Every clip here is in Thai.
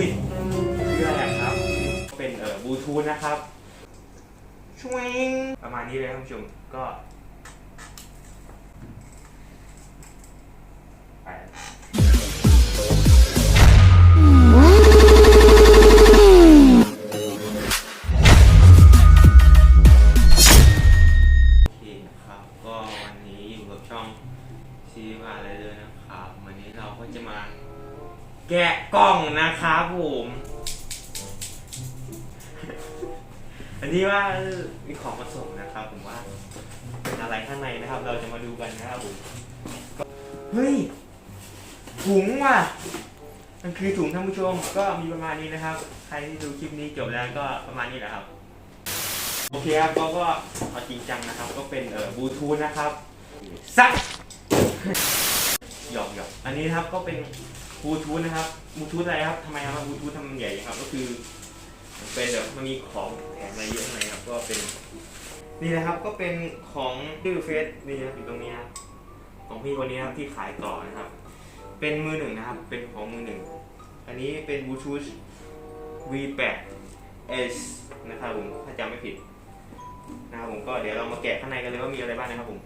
อุ้ยคืออะไรครับ เป็นเอ่อบลูทูธนะครับช่วยประมาณนี้เลยท่านผู้ชมก็ แกะกล่องนะครับผม อันนี้ว่ามีของมาส่งนะครับ ผมว่า เป็นอะไรข้างในนะครับ เราจะมาดูกันนะครับผมเฮ้ยถุงว่ะ มันคือถุงท่านผู้ชม ก็มีประมาณนี้นะครับ ใครที่ดูคลิปนี้จบแล้วก็ประมาณนี้แหละครับ โอเคครับก็ก็เอาจริงจังนะครับ ก็เป็นเอ่อบลูทูธนะครับซักหยอกหยอกอันนี้นะครับก็เป็น บลูทูธนะครับบลูทูธอะไรครับทำไมครับบลูทูธทำมันใหญ่ครับ ก็คือมันเป็นแบบมันมีของแถมอะไรเยอะข้างในครับ ก็เป็นนี่นะครับก็เป็นของชื่อเฟซนี่นะครับอยู่ตรงนี้นะครับของพี่คนนี้ครับที่ขายต่อนะครับ เป็นมือหนึ่งนะครับ เป็นของมือหนึ่งอันนี้เป็นบลูทูธ V8 S นะครับผมถ้าจำไม่ผิดนะครับผมก็เดี๋ยวเรามาแกะข้างในกันเลยว่ามีอะไรบ้างนะครับผม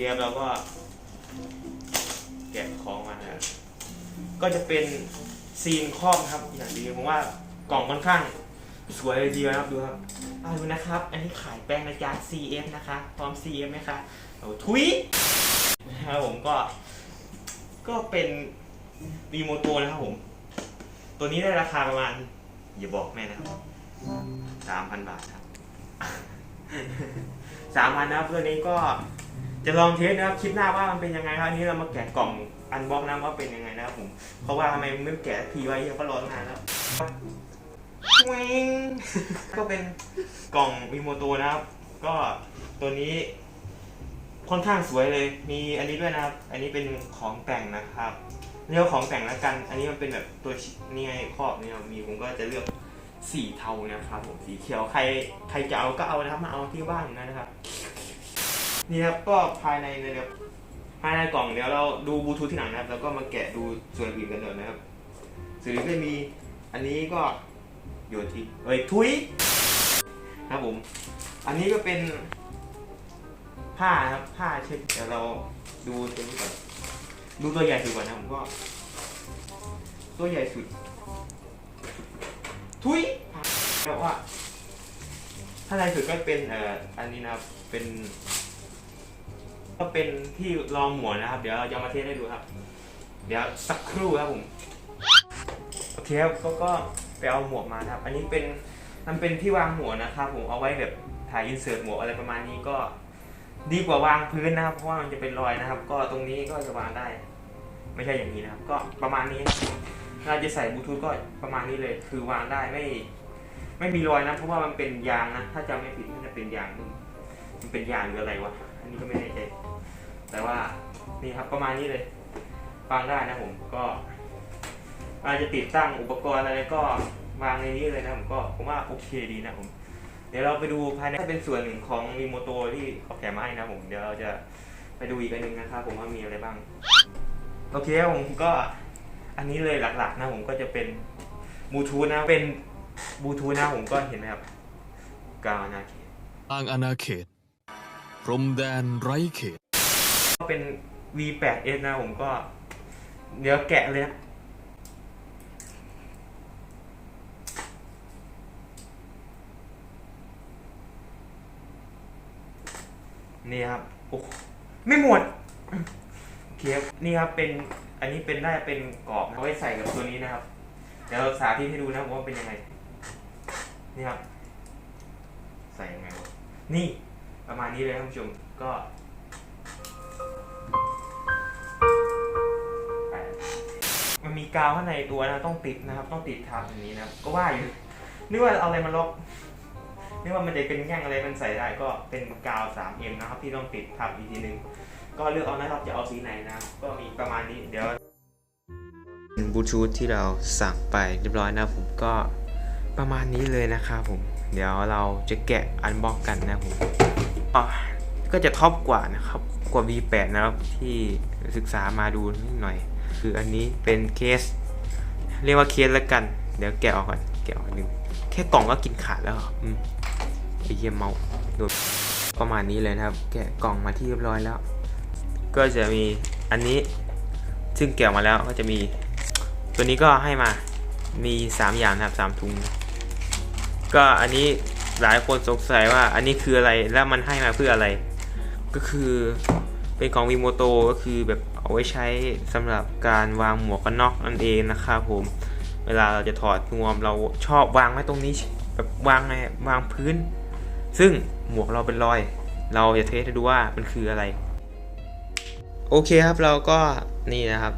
เียร์เราก็แกะของมานะก็จะเป็นซีนครอบครับอย่างดีผมว่ากล่องค่อนข้างสวยเลยดีนะครับดูครับเอาดูนะครับ อันนี้ขายแป้งนะจ๊ะ CF นะคะ พร้อม CF ไหมคะเอาทุยนะครับผมก็ ก็เป็นรีโมโตนะครับผม ตัวนี้ได้ราคาประมาณ อย่าบอกแม่นะครับสามพันบาทครับสามพันนะครับตัวนี้ก็ จะลองเทสนะครับคลิปหน้าว่ามันเป็นยังไงครับอันนี้เรามาแกะกล่องอันบ็อกนะว่าเป็นยังไงนะครับผม เพราะว่าทำไมมันไม่แกะสักทีไว้ยังก็รอนานแล้วเวงก็เป็นกล่องมีโมโตนะครับ ก็ตัวนี้ค่อนข้างสวยเลย มีอันนี้ด้วยนะครับ อันนี้เป็นของแต่งนะครับเรียกว่าของแต่งแล้วกัน อันนี้มันเป็นแบบตัวชินี่ไงครอบเนี่ยมีผมก็จะเลือกสีเทานะครับผมสีเขียวใครใครจะเอาก็เอานะครับมาเอาที่บ้านนะครับ นี่ครับก็ภายในนะครับภายในกล่องเดี๋ยวเราดูบลูทูธที่หลังนะครับ แล้วก็มาแกะดูส่วนอื่นกันหน่อยนะครับสื่อก็มีอันนี้ก็โยนทิ้งเอ้ยทุยครับผม อันนี้ก็เป็น ผ้านะครับผ้าเช็ดเดี๋ยวเราดูตัวนี้ก่อนดูตัวใหญ่สุดก่อนนะผมก็ ตัวใหญ่สุด ทุยแล้วว่าถ้าในสุดก็เป็นเอ่ออันนี้นะครับเป็น ก็เป็นที่รองหมวนนะครับ เดี๋ยวเราจะมาเทสให้ดูครับ เดี๋ยวสักครู่ครับผมโอเคครับก็ก็ไปเอาหมวกมาครับ อันนี้เป็นมันเป็นที่วางหมวกนะครับผมเอาไว้แบบถ่ายอินเสิร์ตหมวกอะไรประมาณนี้ก็ ดีกว่าวางพื้นนะครับ เพราะว่ามันจะเป็นรอยนะครับ ก็ตรงนี้ก็จะวางได้ ไม่ใช่อย่างนี้นะครับ ก็ประมาณนี้เราจะใส่บลูทูธก็ประมาณนี้เลย คือวางได้ไม่ ไม่มีรอยนะเพราะว่ามันเป็นยางนะถ้าจำไม่ผิดมันจะเป็นยางมันเป็นยางหรืออะไรวะ นี้ก็ไม่แน่ใจแต่ว่านี่ครับประมาณนี้เลยวางได้นะผมก็เราจจะติดตั้งอุปกรณ์อะไรก็วางในนี้เลยนะผมก็ผมว่าโอเคดีนะผม เดี๋ยวเราไปดูภายในเป็นส่วนหนึ่งของรีโมโตที่เขาแถมมาให้นะผมเดี๋ยวเราจะไปดูอีกอันหนึงนะครับผมว่ามีอะไรบ้างโอเคครับผมก็อันนี้เลยหลักๆนะผมก็จะเป็นบลูทูธนะเป็นบลูทูธนะผมก็เห็นไหมครับกาวนาเขตทางอาณาเขต พรมแดนไร้เขต ก็เป็น V8S นะผมก็ เดี๋ยวแกะเลยนะนี่ครับโอ้ไม่หมดเคครับนี่ครับเป็นอันนี้เป็นได้เป็นกรอบเอาไว้ใส่กับตัวนี้นะครับ เดี๋ยวสาธิตให้ดูนะว่าเป็นยังไง นี่ครับ ใส่ยังไงวะนี่ ประมาณนี้เลยท่านผู้ชมก็มันมีกาวข้างในตัวนะต้องติดนะครับ ต้องติดทับอย่างนี้นะก็ว่าอยู่นึกว่าเอาอะไรมาล็อกนึกว่ามันจะเป็นแง่งอะไรมันใส่ได้ก็เป็นกาว 3M นะครับ ที่ต้องติดทับอีกทีนึงก็เลือกเอานะครับจะเอาสีไหนนะก็มีประมาณนี้เดี๋ยวบลูทูธที่เราสั่งไปเรียบร้อยนะผมก็ประมาณนี้เลยนะครับผม เดี๋ยวเราจะแกะอันบ็อกกันนะผมก็จะท็อปกว่านะครับกว่า V8 นะครับที่ศึกษามาดูนิดหน่อย คืออันนี้เป็นเคส เรียกว่าเคสแล้วกัน เดี๋ยวแกะออกก่อนแกะออกหนึ่งแค่กล่องก็กินขาดแล้วอืมไอเยี่ยมเมาโดนประมาณนี้เลยนะครับ แกะกล่องมาที่เรียบร้อยแล้ว ก็จะมีอันนี้ซึ่งแกะมาแล้วก็จะมี ตัวนี้ก็ให้มามี 3 อย่างนะครับสามถุง ก็อันนี้หลายคนสงสัยว่าอันนี้คืออะไรแล้วมันให้มาเพื่ออะไร ก็คือเป็นของวีโมโตก็คือแบบเอาไว้ใช้สำหรับการวางหมวกกันน็อกนั่นเองนะครับผม เวลาเราจะถอดนวมเราชอบวางไว้ตรงนี้แบบวางไงวางพื้น ซึ่งหมวกเราเป็นรอย เราจะเทสให้ดูว่ามันคืออะไร โอเคครับเราก็นี่นะครับ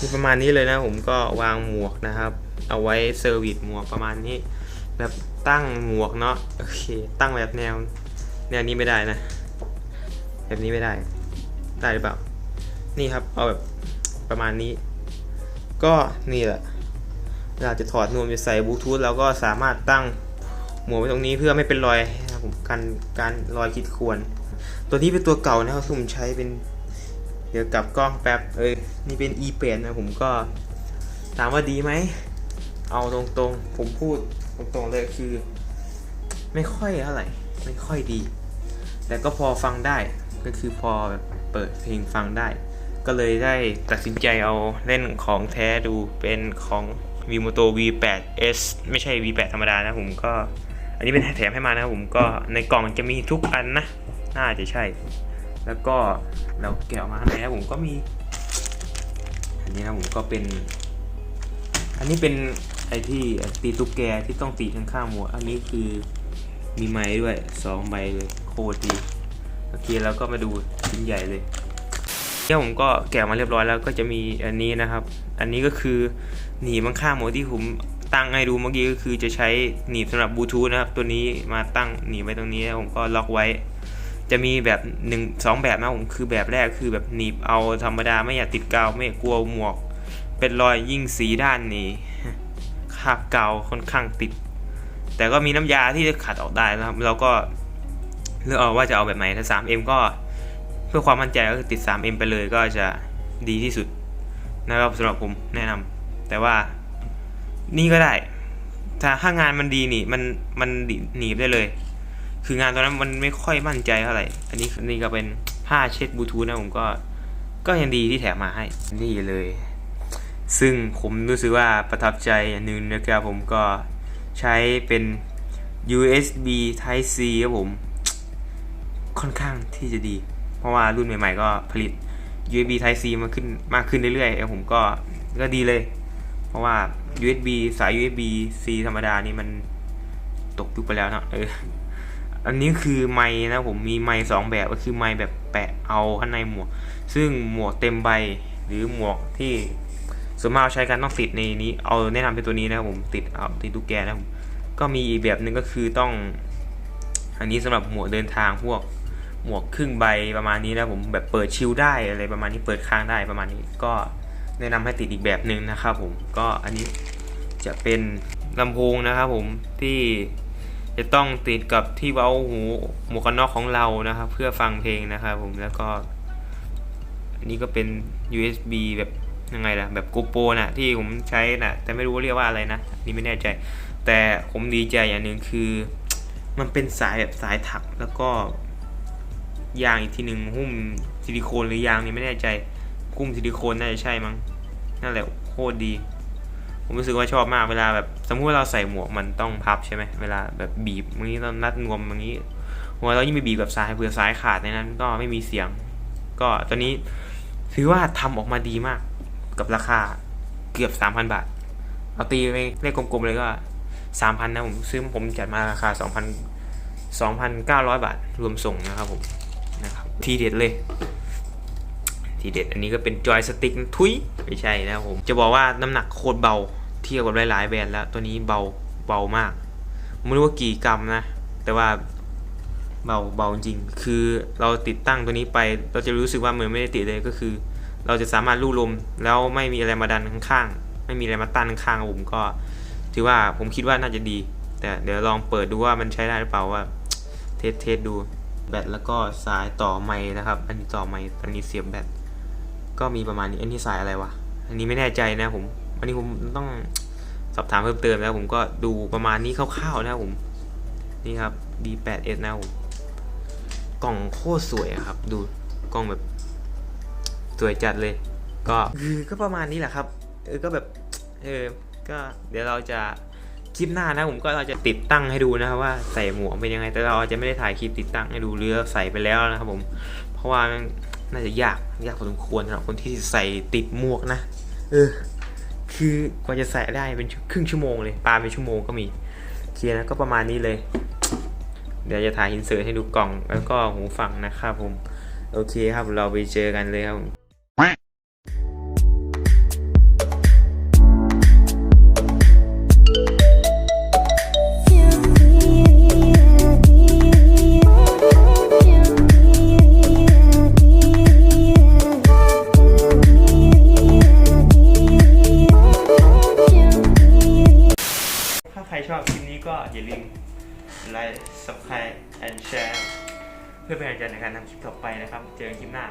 มีประมาณนี้เลยนะผมก็วางหมวกนะครับ เอาไว้เซอร์วิสหมวกประมาณนี้ แบบตั้งหมวกเนาะโอเค ตั้งแบบแนว แนวนี้ไม่ได้นะ แบบนี้ไม่ได้ ได้หรือเปล่า นี่ครับ เอาแบบประมาณนี้ ก็นี่แหละเวลาจะถอดนวมจะใส่บลูทูธเราก็สามารถตั้งหมวกไว้ตรงนี้เพื่อไม่เป็นรอยนะผมกันการรอยขีดข่วน ตัวนี้เป็นตัวเก่านะครับซึ่งผมใช้เป็นเดี๋ยวกลับกล้องแป๊บ เอ้ย นี่เป็น e 8นะผมก็ถามว่าดีไหม เอาตรงๆ ผมพูดตรงๆเลยคือ ไม่ค่อยเท่าไหร่ไม่ค่อยดี แต่ก็พอฟังได้ก็คือพอแบบเปิดเพลงฟังได้ ก็เลยได้ตัดสินใจเอาเล่นของแท้ดูเป็นของ Vimoto V8S ไม่ใช่ V8 ธรรมดานะผมก็ อันนี้เป็นแถมให้มานะครับผมก็ในกล่องจะมีทุกอันนะ น่าจะใช่ แล้วก็เราแกะออกมาข้างในนะผมก็มี อันนี้นะผมก็เป็น อันนี้เป็น ไอที่ตีตุ๊กแกที่ต้องตีข้างๆหมวกอันนี้คือมีไม้ด้วยสองใบเลยโคตรดีโอเคแล้วก็มาดูชิ้นใหญ่เลยเนี่ยผมก็แกะมาเรียบร้อยแล้วก็จะมีอันนี้นะครับ อันนี้ก็คือหนีบข้างหมวกที่ผมตั้งให้ดูเมื่อกี้ก็คือจะใช้หนีบสำหรับบลูทูธนะครับ ตัวนี้มาตั้งหนีบไว้ตรงนี้แล้วผมก็ล็อกไว้ จะมีแบบหนึ่งสองแบบนะผมคือแบบแรกคือแบบหนีบเอาธรรมดาไม่อยากติดกาวไม่กลัวหมวก เป็นรอยยิ่งสีด้านนี้ คราบกาวค่อนข้างติด แต่ก็มีน้ำยาที่จะขัดออกได้นะครับเราก็เลือกเอาว่าจะเอาแบบไหนถ้า 3M ก็เพื่อความมั่นใจก็คือติด 3M ไปเลยก็จะดีที่สุดนะครับสำหรับผมแนะนำแต่ว่านี่ก็ได้ถ้าถ้างานมันดีนี่มันมันหนีบได้เลย คืองานตอนนั้นมันไม่ค่อยมั่นใจเท่าไหร่อันนี้นี่ก็เป็นผ้าเช็ดบลูทูธนะผมก็ก็ยังดีที่แถมมาให้นี่เลย ซึ่งผมรู้สึกว่าประทับใจอย่างหนึ่งนะครับผมก็ใช้เป็น USB Type C ครับผม ค่อนข้างที่จะดี เพราะว่ารุ่นใหม่ ๆ ก็ผลิต USB Type C มาขึ้นมากขึ้นเรื่อยๆแล้วผมก็ก็ดีเลย เพราะว่า USB สาย USB C ธรรมดานี่มันตกยุคไปแล้วเนอะเอออันนี้คือไม้นะผมมีไม้สองแบบก็คือไม้แบบแปะเอาข้างในหมวก ซึ่งหมวกเต็มใบหรือหมวกที่ ส่วนมากใช้กันต้องติดในนี้ เอาแนะนำเป็นตัวนี้นะครับผมติดเอาติดตุ๊กแกนะครับผมก็มีอีกแบบหนึ่งก็คือต้อง อันนี้สำหรับหมวกเดินทางพวกหมวกครึ่งใบประมาณนี้นะผมแบบเปิดชิลได้อะไรประมาณนี้เปิดค้างได้ประมาณนี้ ก็แนะนำให้ติดอีกแบบหนึ่งนะครับผมก็อันนี้จะเป็นลำโพงนะครับผมที่จะต้องติดกับที่เว้าหูหมวกกันน็อกของเรานะครับ เพื่อฟังเพลงนะครับผมแล้วก็ อันนี้ก็เป็น USB แบบ ยังไงล่ะแบบโกโปรนะที่ผมใช้นะแต่ไม่รู้เรียกว่าอะไรนะนี่ไม่แน่ใจ แต่ผมดีใจอย่างหนึ่งคือ มันเป็นสายแบบสายถักแล้วก็ยางอีกทีหนึ่งหุ้มซิลิโคนหรือยางนี่ไม่แน่ใจหุ้มซิลิโคนน่าจะใช่มั้งนั่นแหละโคตรดี ผมรู้สึกว่าชอบมากเวลาแบบสมมติว่าเราใส่หมวกมันต้องพับใช่ไหมเวลาแบบบีบอย่างนี้เรานัดนวมอย่างนี้หัวเรายิ่งไปบีบกับสายเผื่อสายขาดในนั้น ก็ไม่มีเสียง ก็ตอนนี้ถือว่าทำออกมาดีมาก กับราคาเกือบ3,000บาท เอาตีไปเลขกลมๆเลยก็3,000นะผมซื้อผมจัดมาราคา2,000 2,900บาท รวมส่งนะครับผมนะครับทีเด็ดเลย ทีเด็ดอันนี้ก็เป็นจอยสติ๊กทุยไม่ใช่นะผมจะบอกว่าน้ำหนักโคตรเบาเทียบกับหลายๆแบรนด์แล้ว ตัวนี้เบาเบามากไม่รู้ว่ากี่กรัมนะ แต่ว่าเบาเบาจริง คือเราติดตั้งตัวนี้ไป เราจะรู้สึกว่าเหมือนไม่ได้ติดเลยก็คือ เราจะสามารถลู่ลมแล้วไม่มีอะไรมาดันข้างๆ ไม่มีอะไรมาตันข้างๆผมก็ ถือว่าผมคิดว่าน่าจะดี แต่เดี๋ยวลองเปิดดูว่ามันใช้ได้หรือเปล่าว่า เทสเทสดูแบตแล้วก็สายต่อไม้นะครับ อันนี้ต่อไม้อันนี้เสียบแบตก็มีประมาณนี้อันนี้สายอะไรวะอันนี้ไม่แน่ใจนะผมอันนี้ผมต้องสอบถามเพิ่มเติมแล้วผมก็ดูประมาณนี้คร่าวๆนะผมนี่ครับ D8S นะผมกล่องโคตรสวยครับ ดูกล่องแบบ วยจัดเลย ก็คือก็ประมาณนี้แหละครับ เออ ก็แบบ เออ ก็เดี๋ยวเราจะคลิปหน้านะผมก็เราจะติดตั้งให้ดูนะครับว่าใส่หมวกเป็นยังไงแต่เราจะไม่ได้ถ่ายคลิปติดตั้งให้ดูเรือใส่ไปแล้วนะครับผม เพราะว่ามันน่าจะยากยากพอสมควรสำหรับคนที่ใส่ติดหมวกนะ เออ คือกว่าจะใส่ได้เป็นครึ่งชั่วโมงเลยปาเป็นชั่วโมงก็มีเคลียร์นะก็ประมาณนี้เลย เดี๋ยวจะถ่ายอินเสิร์ตให้ดูกล่องแล้วก็หูฟังนะครับผม โอเคครับเราไปเจอกันเลยครับ เพื่อเป็นกำลังใจในการทำคลิปต่อไปนะครับ เจอกันคลิปหน้า